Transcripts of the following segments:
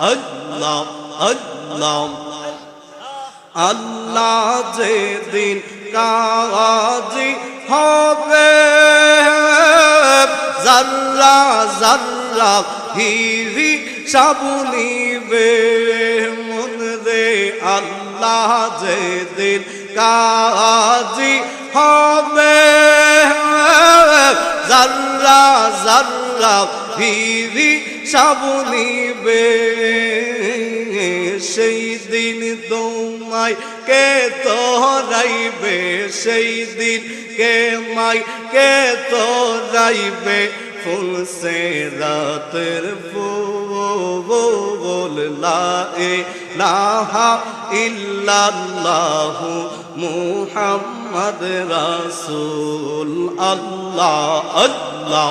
আল্লাহ আল্লাহ। আল্লাহ যেদিন কাজী হবে জাল্লা জাল্লা হিরি সাবুনিবে মন রে আল্লাহ যেদিন কাজী হবে জাল্লা জাল্লা হিরি সাবুনিবে সেই দিন তোমায় কে তোরাইবে, সেই দিন কে মাই কে তোরাইবে, ফুল সে রাতের ফুল লাহা ইল্লাল্লাহু মুহাম্মদ রাসূল, আল্লাহ আল্লাহ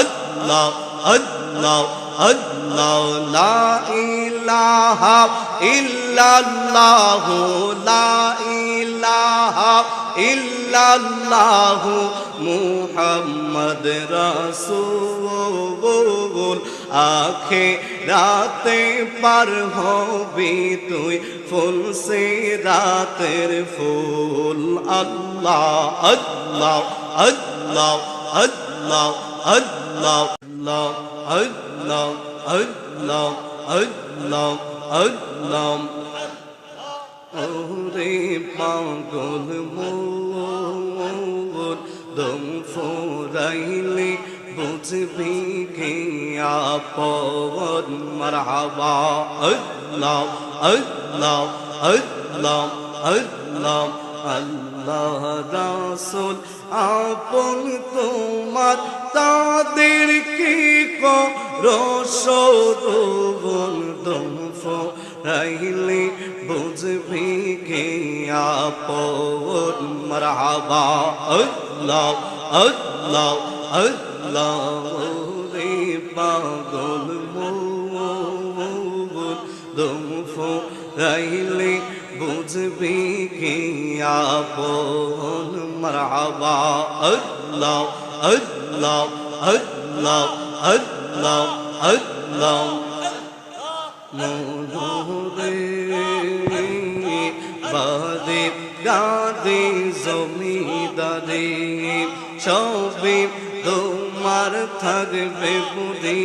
আল্লাহ আল্লাহ। আল্লাহ, লা ইলাহা ইল্লাল্লাহু, লা ইলাহা ইল্লাল্লাহু মুহাম্মদ রাসূল আখে রাতে পার হবি তুই ফুল সে রাতের ফুল। আল্লাহ আল্লাহ আল্লাহ আল্লাহ আল্লাহ। আল্লাহ আল্লাহ আল্লাহ আল্লাহ আল্লাহ ওরে পাগল মোর দম ফোরাইলে বুঝবি কে আপন মারহাবা আল্লাহ আল্লাহ আল্লাহ আল্লাহ আল্লাহ রাসূল আপন তোমার তাদের সরবন দমফ রাইলে বুঝবি কে আপন মারহাবা। আল্লাহ আল্লাহ আল্লাহ রে পাগল মোর দমফ রাইলে বুঝবি কে আপন মারহাবা। আল্লাহ আল্লাহ আল্লাহ আল্লাহ আল্লাহ মনোরে বাদে গাদে জমিদারে সবে তোমার থাকবে বুড়ি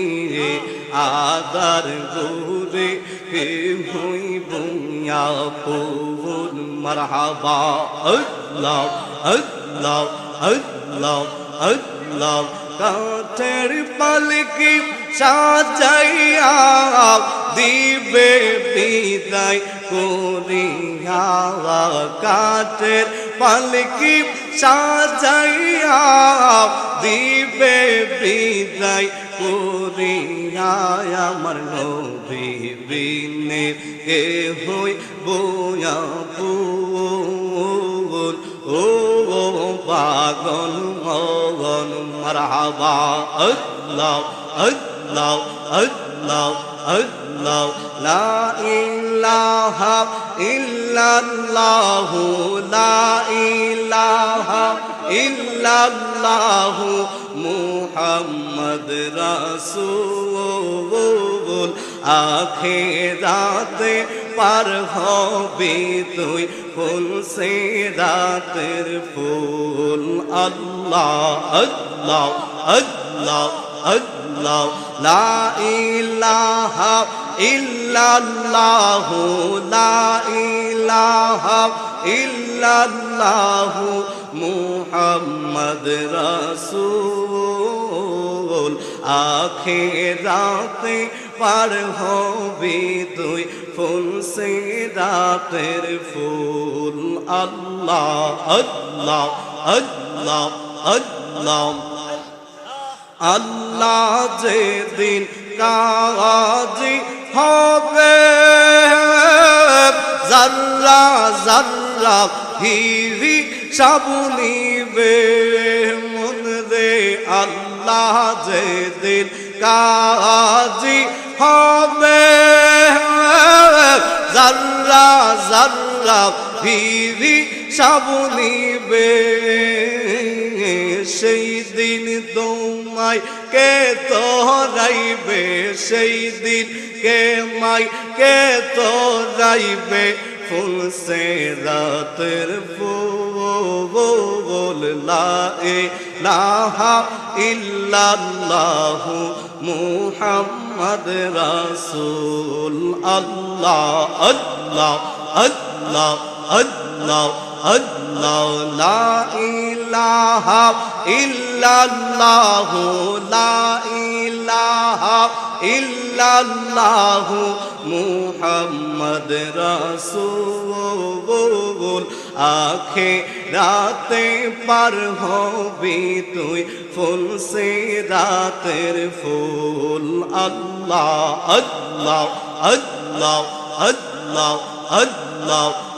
আদার গুরে কে হই বুয়া পুন মারহাবা আল্লাহ আল্লাহ আল্লাহ আল্লাহ কাঠের পালকি সাজাইয়া দিবে বিদায় করিয়া। কাঠের পালকি সাজাইয়া দিবে বিদায় করিয়া। আমার নবী বিনে কে হই বয়া পুল ও পাগল মগন মারহাবা, আল্লাহ আল্লাহ আল্লাহ আল্লাহ, লা ইলাহা ইল্লাল্লাহু, লা ইলাহা ইল্লাল্লাহু মুহাম্মদ রাসূল আখেরাতে পার হবি তুই ফুল সে রাতের ফুল। আল্লাহ আল্লাহ আল্লাহ আল্লাহ। লা ইলাহা ইল্লাল্লাহু, লা ইলাহা ইল্লাল্লাহু মুহাম্মদ রাসূল। আখেরাতে পার হবি তুই ফুল সে রাতের ফুল। আল্লাহ আল্লাহ আল্লাহ আল্লাহ। আল্লাহ যেদিন কাজী হবে জাল্লা জাল্লা হিরি সাবুনিবে মন রে আল্লাহ যেদিন কাজী হবে জাল্লা জাল্লা হিরি সাবুনিবে সেই দিন তোমায় কে তোরাইবে? সেই দিন কে মাই কে তোরাইবে? ফুল সে রাতের ফুল লা ইলাহা ইল্লাল্লাহু মুহাম্মদ রাসূল। আল্লাহ আল্লাহ আল্লাহ। আল্লাহ আল্লাহ লা ইলাহা ইল্লাল্লাহু লা ইলাহা ইল্লাল্লাহু মুহাম্মদ রাসূল আখে রাতে পার হবি তুই ফুল সে রাতের ফুল আল্লাহ আল্লাহ আল্লাহ আল্লাহ আল্লাহ